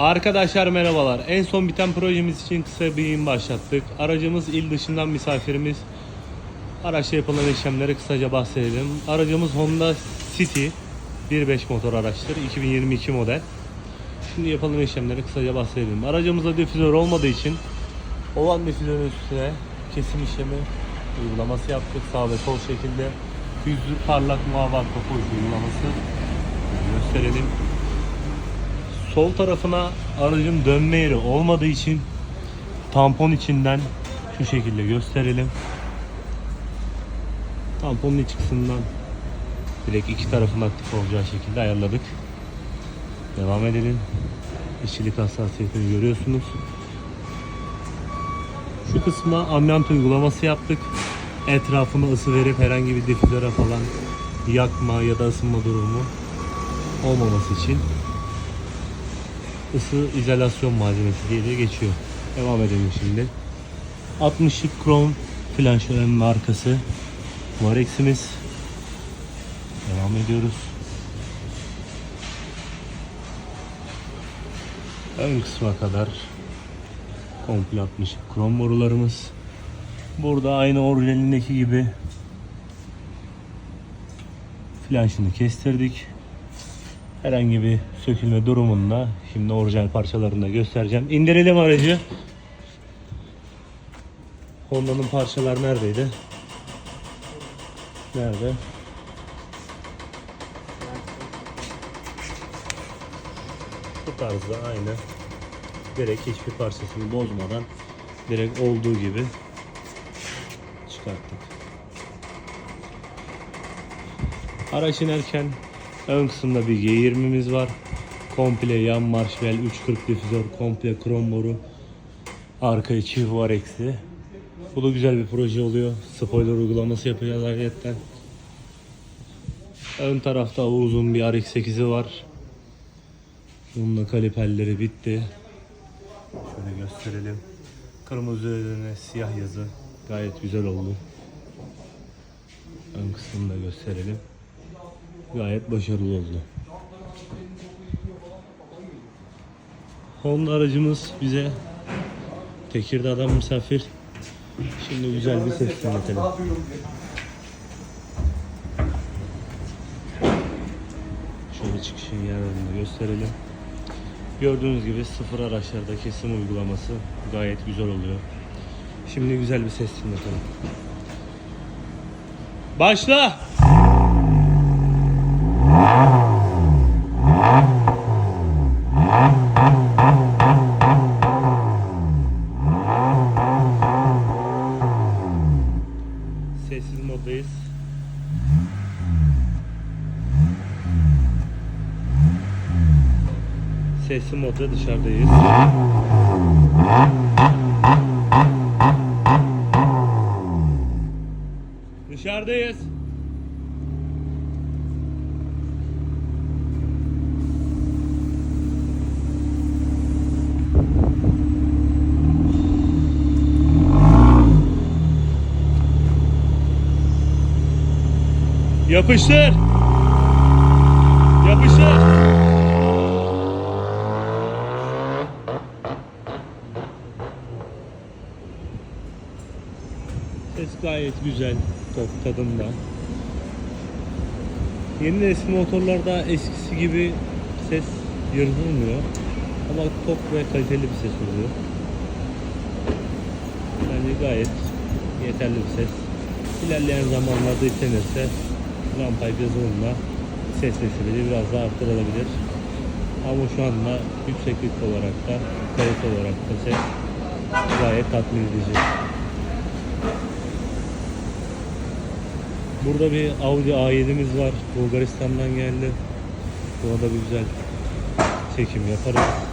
Arkadaşlar merhabalar. En son biten projemiz için kısa bir yayın başlattık. Aracımız il dışından misafirimiz. Araçta yapılan işlemleri kısaca bahsedelim. Aracımız Honda City 1.5 motor araçtır. 2022 model. Şimdi yapılan işlemleri kısaca bahsedelim. Aracımızda difüzör olmadığı için olan difüzörün üstüne kesim işlemi uygulaması yaptık. Sağ ve sol şekilde. Yüzlü parlak muhabbet topu uygulaması gösterelim. Sol tarafına aracın dönme yeri olmadığı için tampon içinden şu şekilde gösterelim. Tamponun iç kısmından direkt iki tarafın aktif olacağı şekilde ayarladık. Devam edelim. İşçilik hassasiyetini görüyorsunuz. Şu kısma ambiyant uygulaması yaptık. Etrafına ısı verip herhangi bir difüzöre falan yakma ya da ısınma durumu olmaması için ısı izolasyon malzemesi diye de geçiyor. Devam edelim şimdi. 60'lık krom flanşörün arkası Varex'imiz. Devam ediyoruz. Ön kısma kadar komple 60'lık krom borularımız. Burada aynı orijinalindeki gibi flanşını kestirdik. Herhangi bir sökülme durumunda şimdi orijinal parçalarını da göstereceğim. İndirelim aracı. Honda'nın parçalar neredeydi? Nerede? Bu tarzda aynı. Direkt hiçbir parçasını bozmadan direkt olduğu gibi çıkarttık. Araç inerken ön kısımda bir G20'miz var. Komple yan marşvel 340 difüzör, komple krom boru. Arkaya çift var eksi. Bu da güzel bir proje oluyor. Spoiler uygulaması yapacağız ayrıyetten. Ön tarafta uzun bir RX-8'i var. Bunun da kaliperleri bitti. Şöyle gösterelim. Kırmızı üzerine siyah yazı gayet güzel oldu. Ön kısmını da gösterelim. Gayet başarılı oldu. Honda aracımız bize Tekirdağ'dan misafir. Şimdi güzel bir ses dinletelim. Şöyle çıkışın yerlerini gösterelim. Gördüğünüz gibi sıfır araçlarda kesim uygulaması gayet güzel oluyor. Şimdi güzel bir ses dinletelim. Başla! Sessiz moddayız. Sessiz modda dışarıdayız. Dışarıdayız. Yapıştır. Yapıştır. Ses gayet güzel, tok tadında. Yeni nesil motorlarda eskisi gibi ses yırtılmıyor. Ama tok ve kaliteli bir ses oluyor. Bence gayet yeterli bir ses. İlerleyen zamanlarda istenirse rampayp yazılımla ses desibeli biraz daha arttırılabilir. Ama şu anda yükseklik olarak da kalite olarak da ses gayet tatmin edici. Burada bir Audi A7'miz var. Bulgaristan'dan geldi. Buna da bir güzel çekim yaparız.